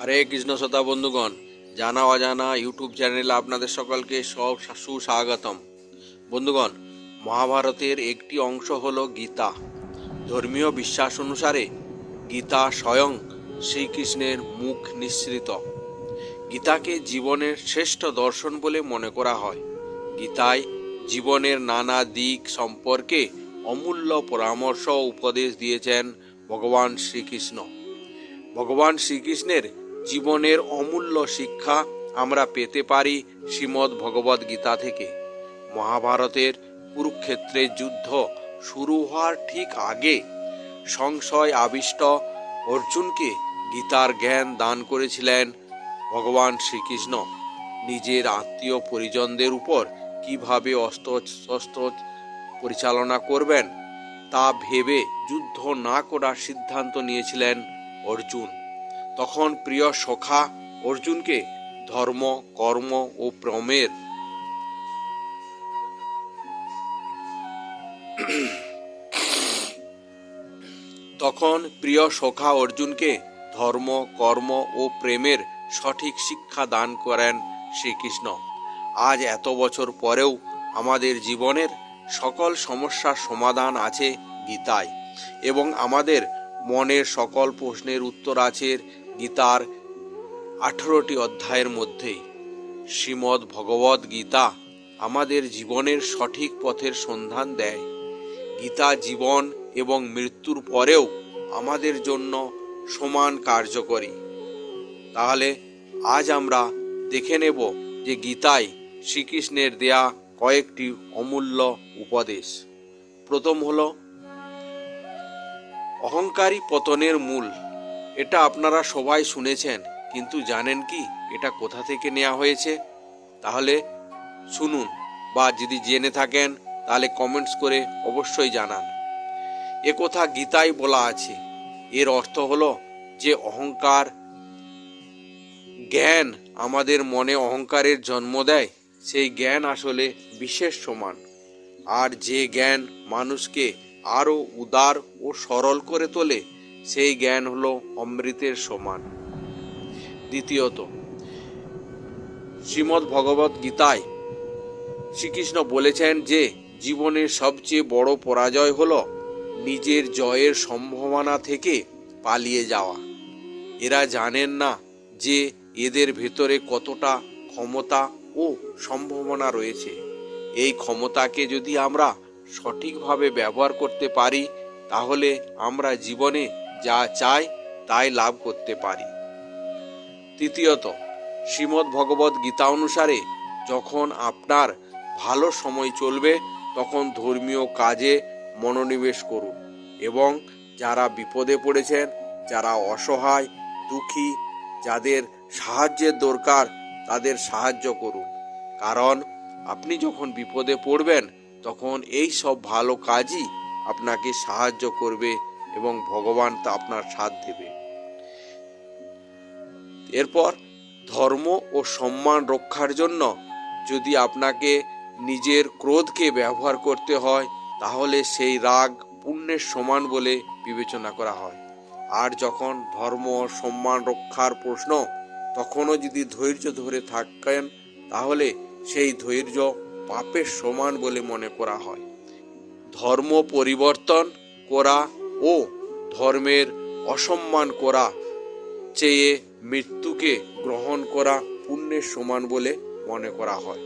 হরে কৃষ্ণ শ্রোতা বন্ধুগণ, জানা অজানা ইউটিউব চ্যানেলে আপনাদের সকলকে সব সুস্বাগতম। বন্ধুগণ, মহাভারতের একটি অংশ হল গীতা। ধর্মীয় বিশ্বাস অনুসারে গীতা স্বয়ং শ্রীকৃষ্ণের মুখ নিঃসৃত। গীতাকে জীবনের শ্রেষ্ঠ দর্শন বলে মনে করা হয়। গীতায় জীবনের নানা দিক সম্পর্কে অমূল্য পরামর্শ উপদেশ দিয়েছেন ভগবান শ্রীকৃষ্ণ। ভগবান শ্রীকৃষ্ণের জীবনের অমূল্য শিক্ষা আমরা পেতে পারি শ্রীমদ্ ভগবদ গীতা থেকে। মহাভারতের কুরুক্ষেত্রের যুদ্ধ শুরু হওয়ার ঠিক আগে সংশয় আবিষ্ট অর্জুনকে গীতার জ্ঞান দান করেছিলেন ভগবান শ্রীকৃষ্ণ। নিজের আত্মীয় পরিজনদের উপর কীভাবে অস্ত্র পরিচালনা করবেন তা ভেবে যুদ্ধ না করার সিদ্ধান্ত নিয়েছিলেন অর্জুন। তখন প্রিয় সখা অর্জুনকে ধর্ম, কর্ম ও প্রমের তখন প্রিয় সখা অর্জুনকে ধর্ম, কর্ম ও প্রেমের সঠিক শিক্ষা দান করেন শ্রীকৃষ্ণ। আজ এত বছর পরেও আমাদের জীবনের সকল সমস্যার সমাধান আছে গীতায় এবং আমাদের মনের সকল প্রশ্নের উত্তর আছে গীতার আঠেরোটি অধ্যায়ের মধ্যেই শ্রীমদ্ ভগবদ গীতা আমাদের জীবনের সঠিক পথের সন্ধান দেয়। গীতা জীবন এবং মৃত্যুর পরেও আমাদের জন্য সমান কার্যকরী। তাহলে আজ আমরা দেখে নেব যে গীতায় শ্রীকৃষ্ণের দেয়া কয়েকটি অমূল্য উপদেশ। প্রথম হল, অহংকারী পতনের মূল এটা আপনারা সবাই শুনেছেন, কিন্তু জানেন কি এটা কোথা থেকে নেওয়া হয়েছে? তাহলে শুনুন বা যদি জেনে থাকেন, তাহলে কমেন্টস করে অবশ্যই জানান। এ কথা গীতায় বলা আছে। এর অর্থ হলো যে অহংকার জ্ঞান আমাদের মনে অহংকারের জন্ম দেয়, সেই জ্ঞান আসলে বিশেষ সমান। আর যে জ্ঞান মানুষকে আরও উদার ও সরল করে তোলে সেই জ্ঞান হলো অমৃতের সমান। দ্বিতীয়ত, শ্রীমদ্ ভগবত গীতায় শ্রীকৃষ্ণ বলেছেন যে, জীবনের সবচেয়ে বড় পরাজয় হল নিজের জয়ের সম্ভাবনা থেকে পালিয়ে যাওয়া। এরা জানেন না যে এদের ভেতরে কতটা ক্ষমতা ও সম্ভাবনা রয়েছে। এই ক্ষমতাকে যদি আমরা সঠিকভাবে ব্যবহার করতে পারি, তাহলে আমরা জীবনে যা চাই তাই লাভ করতে পারি। তৃতীয়ত, শ্রীমদ্ ভগবত গীতা অনুসারে যখন আপনার ভালো সময় চলবে, তখন ধর্মীয় কাজে মনোনিবেশ করুন এবং যারা বিপদে পড়েছেন, যারা অসহায়, দুঃখী, যাদের সাহায্যের দরকার, তাদের সাহায্য করুন। কারণ আপনি যখন বিপদে পড়বেন, তখন এই সব ভালো কাজই আপনাকে সাহায্য করবে এবং ভগবান তা আপনার সাথ দেবে। এরপর ধর্ম ও সম্মান রক্ষার জন্য যদি আপনাকে নিজের ক্রোধকে ব্যবহার করতে হয়, তাহলে সেই রাগ পুণ্যের সমান বলে বিবেচনা করা হয়। আর যখন ধর্ম ও সম্মান রক্ষার প্রশ্ন তখনও যদি ধৈর্য ধরে থাকেন, তাহলে সেই ধৈর্য পাপের সমান বলে মনে করা হয়। ধর্ম পরিবর্তন করা ও ধর্মের অসম্মান করা, চেয়ে মৃত্যুকে গ্রহণ করা পুণ্যের সমান বলে মনে করা হয়।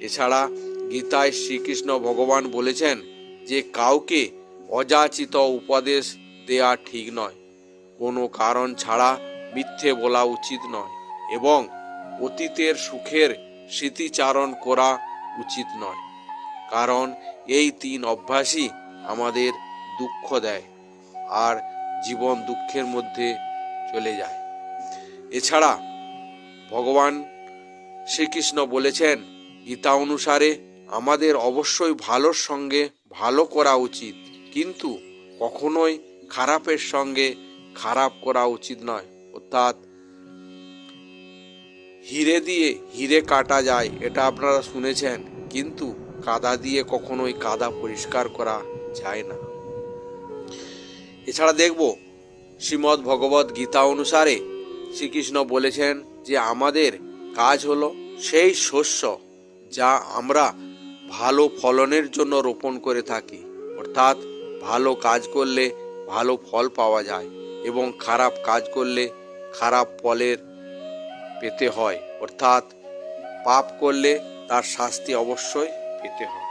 এছাড়া গীতায় শ্রীকৃষ্ণ ভগবান বলেছেন যে কাউকে অযাচিত উপদেশ দেয়া ঠিক নয়, কোনো কারণ ছাড়া মিথ্যে বলা উচিত নয় এবং অতীতের সুখের স্মৃতিচারণ করা উচিত নয়। কারণ এই তিন অভ্যাসই আমাদের দুঃখ দেয় আর জীবন দুঃখের মধ্যে চলে যায়। এছাড়া ভগবান শ্রীকৃষ্ণ বলেছেন, গীতা অনুসারে আমাদের অবশ্যই ভালোর সঙ্গে ভালো করা উচিত, কিন্তু কখনোই খারাপের সঙ্গে খারাপ করা উচিত নয়। অর্থাৎ হিরে দিয়ে হিরে কাটা যায়, এটা আপনারা শুনেছেন, কিন্তু কাদা দিয়ে কখনোই কাদা পরিষ্কার করা যায় না। এছাড়া দেখব শ্রীমদ্ ভগবত গীতা অনুসারে শ্রীকৃষ্ণ বলেছেন যে আমাদের কাজ হলো সেই শস্য যা আমরা ভালো ফলনের জন্য রোপণ করে থাকি। অর্থাৎ ভালো কাজ করলে ভালো ফল পাওয়া যায় এবং খারাপ কাজ করলে খারাপ ফলের পেতে হয়। অর্থাৎ পাপ করলে তার শাস্তি অবশ্যই পেতে হয়।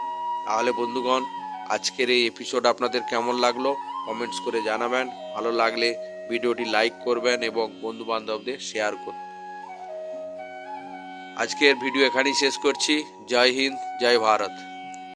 তাহলে বন্ধুগণ, আজকের এই এপিসোড আপনাদের কেমন লাগল? কমেন্টস করে জানাবেন। ভালো লাগলে ভিডিওটি লাইক করবেন এবং বন্ধু বান্ধবদের শেয়ার করবেন আজকের ভিডিও এখানেই শেষ করছি। জয় হিন্দ, জয় ভারত।